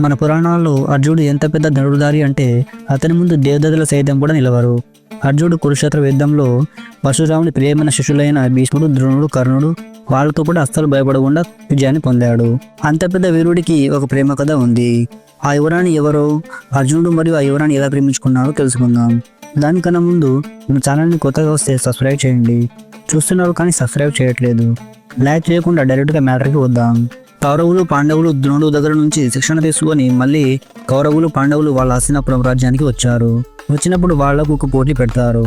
మన పురాణాల్లో అర్జునుడు ఎంత పెద్ద ధనుడుదారి అంటే అతని ముందు దేవదతల సైతం కూడా నిలవరు. అర్జునుడు కురుక్షేత్ర యుద్ధంలో పరశురాముని ప్రియమైన శిష్యులైన భీష్ముడు ద్రోణుడు కర్ణుడు వాళ్ళతో కూడా అస్సలు భయపడకుండా విజయాన్ని పొందాడు. అంత పెద్ద వీరుడికి ఒక ప్రేమ కథ ఉంది. ఆ యువరాణి ఎవరో అర్జునుడు మరియు ఆ యువరాణి ఎలా ప్రేమించుకున్నారో తెలుసుకుందాం. దానికన్నా ముందు మన ఛానల్ని కొత్తగా వస్తే సబ్స్క్రైబ్ చేయండి. చూస్తున్నారు కానీ సబ్స్క్రైబ్ చేయట్లేదు. లైక్ చేయకుండా డైరెక్ట్గా మ్యాటర్కి వద్దాం. కౌరవులు పాండవులు ద్రోణుడు దగ్గర నుంచి శిక్షణ తీసుకొని మళ్ళీ కౌరవులు పాండవులు వాళ్ళ హస్తినాపురం రాజ్యానికి వచ్చారు. వచ్చినప్పుడు వాళ్ళకు ఒక పోటీ పెడతారు.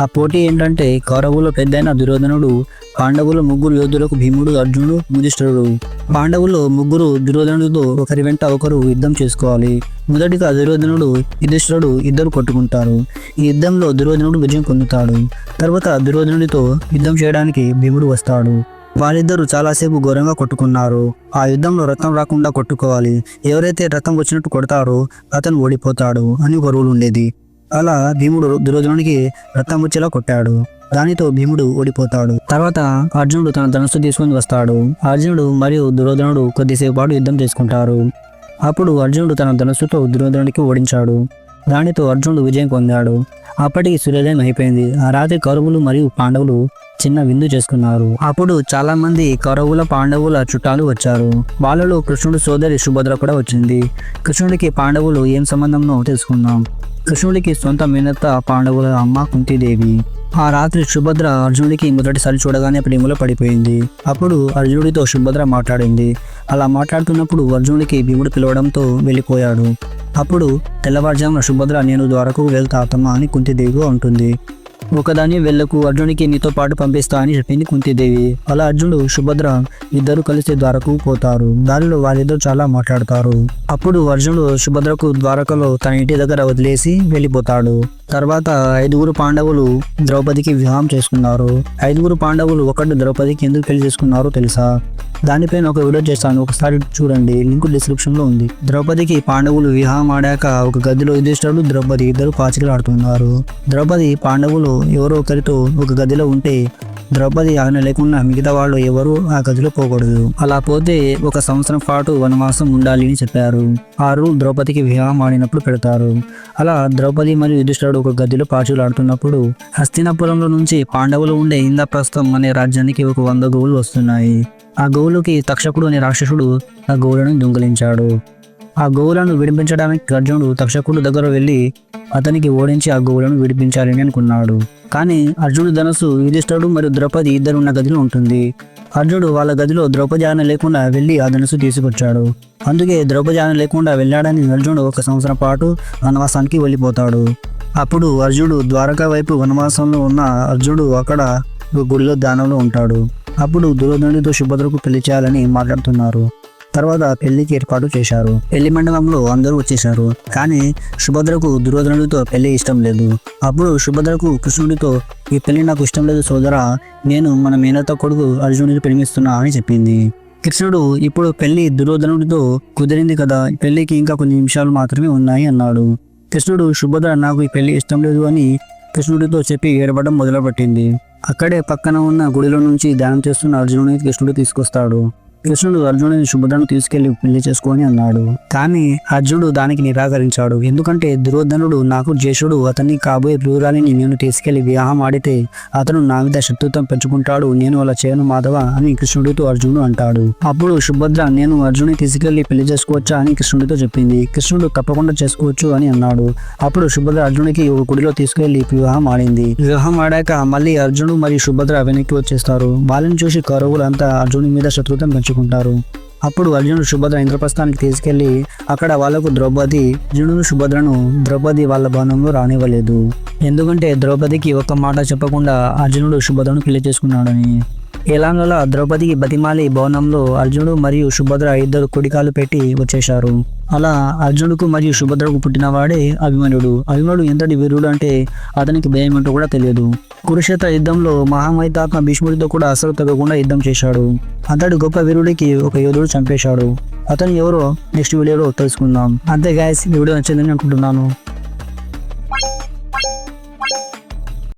ఆ పోటీ ఏంటంటే కౌరవులు పెద్దైన దుర్యోధనుడు పాండవుల ముగ్గురు యోధులకు భీముడు అర్జునుడు యుధిష్ఠిరుడు. పాండవులు ముగ్గురు దుర్యోధనుడితో ఒకరి వెంట ఒకరు యుద్ధం చేసుకోవాలి. మొదటిగా దుర్యోధనుడు యుధిష్ఠిరుడు ఇద్దరు కొట్టుకుంటారు. ఈ యుద్ధంలో దుర్యోధనుడు విజయం పొందుతాడు. తర్వాత దుర్యోధనుడితో యుద్ధం చేయడానికి భీముడు వస్తాడు. వాళ్ళిద్దరూ చాలాసేపు ఘోరంగా కొట్టుకున్నారు. ఆ యుద్ధంలో రక్తం రాకుండా కొట్టుకోవాలి. ఎవరైతే రక్తం వచ్చినట్టు కొడతారో అతను ఓడిపోతాడు అని ఒక రూల్ ఉండేది. అలా భీముడు దుర్యోధనుడికి రక్తం వచ్చేలా కొట్టాడు. దానితో భీముడు ఓడిపోతాడు. తర్వాత అర్జునుడు తన ధనస్సు తీసుకొని వస్తాడు. అర్జునుడు మరియు దుర్యోధనుడు కొద్దిసేపు పాటు యుద్ధం చేసుకుంటారు. అప్పుడు అర్జునుడు తన ధనస్సుతో దుర్యోధనుడికి ఓడించాడు. దానితో అర్జునుడు విజయం పొందాడు. అప్పటికి సూర్యోదయం అయిపోయింది. ఆ రాత్రి కౌరవులు మరియు పాండవులు చిన్న విందు చేసుకున్నారు. అప్పుడు చాలా మంది కౌరవుల పాండవుల చుట్టాలు వచ్చారు. వాళ్ళలో కృష్ణుడు సోదరి సుభద్ర కూడా వచ్చింది. కృష్ణుడికి పాండవులు ఏం సంబంధంలో తెలుసుకుందాం. కృష్ణుడికి సొంత మినత పాండవుల అమ్మ కుంతీదేవి. ఆ రాత్రి సుభద్ర అర్జునుడికి మొదటిసారి చూడగానే ప్రేమలో పడిపోయింది. అప్పుడు అర్జునుడితో సుభద్ర మాట్లాడింది. అలా మాట్లాడుతున్నప్పుడు అర్జునుడికి భీముడు పిలవడంతో వెళ్ళిపోయాడు. అప్పుడు తెల్లవారుజామున సుభద్ర నేను ద్వారకు వెళ్తా అత్తమ్మ అని కుంతిదేవిగా ఉంటుంది ఒకదాని వెళ్ళకు అర్జునికి నీతో పాటు పంపిస్తా అని చెప్పింది కుంతిదేవి. అలా అర్జునుడు సుభద్ర ఇద్దరు కలిసి ద్వారకు పోతారు. దానిలో వారిద్దరు చాలా మాట్లాడతారు. అప్పుడు అర్జునుడు సుభద్రకు ద్వారకలో తన ఇంటి దగ్గర వదిలేసి వెళ్ళిపోతాడు. తర్వాత ఐదుగురు పాండవులు ద్రౌపదికి వివాహం చేసుకున్నారు. ఐదుగురు పాండవులు ఒకటి ద్రౌపదికి ఎందుకు పెళ్ళి చేసుకున్నారో తెలుసా? దానిపైన ఒక వీడియో చేస్తాను. ఒకసారి చూడండి. లింక్ డిస్క్రిప్షన్లో ఉంది. ద్రౌపదికి పాండవులు వివాహం ఆడాక ఒక గదిలో యుధిష్ఠుడు ద్రౌపది ఇద్దరు పాచికలు ఆడుతున్నారు. ద్రౌపది పాండవులు ఎవరో ఒకరితో ఒక గదిలో ఉంటే ద్రౌపది ఆమె లేకుండా మిగతా వాళ్ళు ఎవరు ఆ గదిలో పోకూడదు. అలా పోతే ఒక సంవత్సరం పాటు వనవాసం ఉండాలి అని చెప్పారు. ఆ రూల్ ద్రౌపదికి వివాహం ఆడినప్పుడు పెడతారు. అలా ద్రౌపది మరియు యుధిష్ఠుడు ఒక గదిలో పాచులాడుతున్నప్పుడు హస్తినపురంలో హస్తినాపురంలో నుంచి పాండవులు ఉండే ఇంద్రప్రస్థం అనే రాజ్యానికి ఒక వంద గోవులు వస్తున్నాయి. ఆ గోవులకి తక్షకుడు అనే రాక్షసుడు ఆ గోవులను దొంగిలించాడు. ఆ గోవులను విడిపించడానికి అర్జునుడు తక్షకుడు దగ్గర వెళ్ళి అతనికి ఓడించి ఆ గోవులను విడిపించాలని అనుకున్నాడు. కానీ అర్జునుడు ధనస్సు యుధిష్ఠుడు మరియు ద్రౌపది ఇద్దరు ఉన్న గదిలో ఉంటుంది. అర్జునుడు వాళ్ళ గదిలో ద్రౌపది ఆన లేకుండా వెళ్ళి ఆ ధనుసు తీసుకొచ్చాడు. అందుకే ద్రౌపది ఆన లేకుండా వెళ్ళాడని అర్జునుడు ఒక సంవత్సరం పాటు వనవాసానికి వెళ్ళిపోతాడు. అప్పుడు అర్జునుడు ద్వారకా వైపు వనవాసంలో ఉన్న అర్జునుడు అక్కడ గుడిలో దానంలో ఉంటాడు. అప్పుడు దుర్యోధనుడితో సుభద్రకు పెళ్ళి చేయాలని మాట్లాడుతున్నారు. తర్వాత పెళ్ళికి ఏర్పాటు చేశారు. పెళ్ళి మండపంలో అందరూ వచ్చేశారు. కానీ సుభద్రకు దుర్యోధనుడితో పెళ్ళి ఇష్టం లేదు. అప్పుడు సుభద్రకు కృష్ణుడితో ఈ పెళ్ళి నాకు ఇష్టం లేదు సోదరా. నేను మన మేనత కొడుకు అర్జునుడిని ప్రేమిస్తున్నా అని చెప్పింది. కృష్ణుడు ఇప్పుడు పెళ్ళి దుర్యోధనుడితో కుదిరింది కదా. పెళ్ళికి ఇంకా కొన్ని నిమిషాలు మాత్రమే ఉన్నాయి అన్నాడు. కృష్ణుడు సుభద్ర నాకు ఈ పెళ్ళి ఇష్టం లేదు అని కృష్ణుడితో చెప్పి ఏడవడం మొదలుపెట్టింది. అక్కడే పక్కన ఉన్న గుడిలో నుంచి ధ్యానం చేస్తున్న అర్జునుడిని కృష్ణుడు తీసుకొస్తాడు. కృష్ణుడు అర్జునుడిని సుభద్రను తీసుకెళ్ళి పెళ్ళి చేసుకొని అన్నాడు. కానీ అర్జునుడు దానికి నిరాకరించాడు. ఎందుకంటే దుర్యోధనుడు నాకు జేషుడు అతన్ని కాబోయే ప్రియురాలిని నేను తీసుకెళ్ళి వివాహం ఆడితే అతను నా మీద శత్రుత్వం పెంచుకుంటాడు. నేను అలా చేయను మాధవ అని కృష్ణుడితో అర్జునుడు అంటాడు. అప్పుడు సుభద్ర నేను అర్జునుని తీసుకెళ్ళి పెళ్ళి చేసుకోవచ్చా అని కృష్ణుడితో చెప్పింది. కృష్ణుడు తప్పకుండా చేసుకోవచ్చు అని అన్నాడు. అప్పుడు సుభద్ర అర్జునుడికి ఒక గుడిలో తీసుకెళ్ళి వివాహం ఆడింది. వివాహం ఆడాక మళ్ళీ అర్జునుడు మరియు సుభద్ర వెనక్కి వచ్చేస్తారు. వాళ్ళని చూసి కౌరవులంతా అర్జునుడి మీద శత్రుత్వం పెంచుకుంటారు అప్పుడు అర్జునుడు సుభద్ర ఇంద్రప్రస్థానికి తీసుకెళ్ళి అక్కడ వాళ్ళకు ద్రౌపది అర్జునుడు సుభద్రను ద్రౌపది వాళ్ళ భవనంలో రానివ్వలేదు. ఎందుకంటే ద్రౌపదికి ఒక్క మాట చెప్పకుండా అర్జునుడు సుభద్రను పెళ్ళి చేసుకున్నాడని. ఎలాగలా ద్రౌపదికి బతిమాలి భవనంలో అర్జునుడు మరియు సుభద్ర ఇద్దరు కుడికాలు పెట్టి వచ్చేశారు. అలా అర్జునుడుకు మరియు సుభద్రకు పుట్టినవాడే అభిమన్యుడు. అభిమన్యుడు ఎంతటి వీరుడు అంటే అతనికి భయం ఏంటో కూడా తెలియదు. కురుక్షేత్ర యుద్ధంలో మహామైతాత్మ భీష్ముడితో కూడా అసలు తగ్గకుండా యుద్ధం చేశాడు. అతడు గొప్ప వీరుడికి ఒక యోధుడు చంపేశాడు. అతను ఎవరో నెక్స్ట్ వీడియోలో తెలుసుకుందాం. అంతే గాయస్ ఈ వీడియో నచ్చిందని అనుకుంటున్నాను.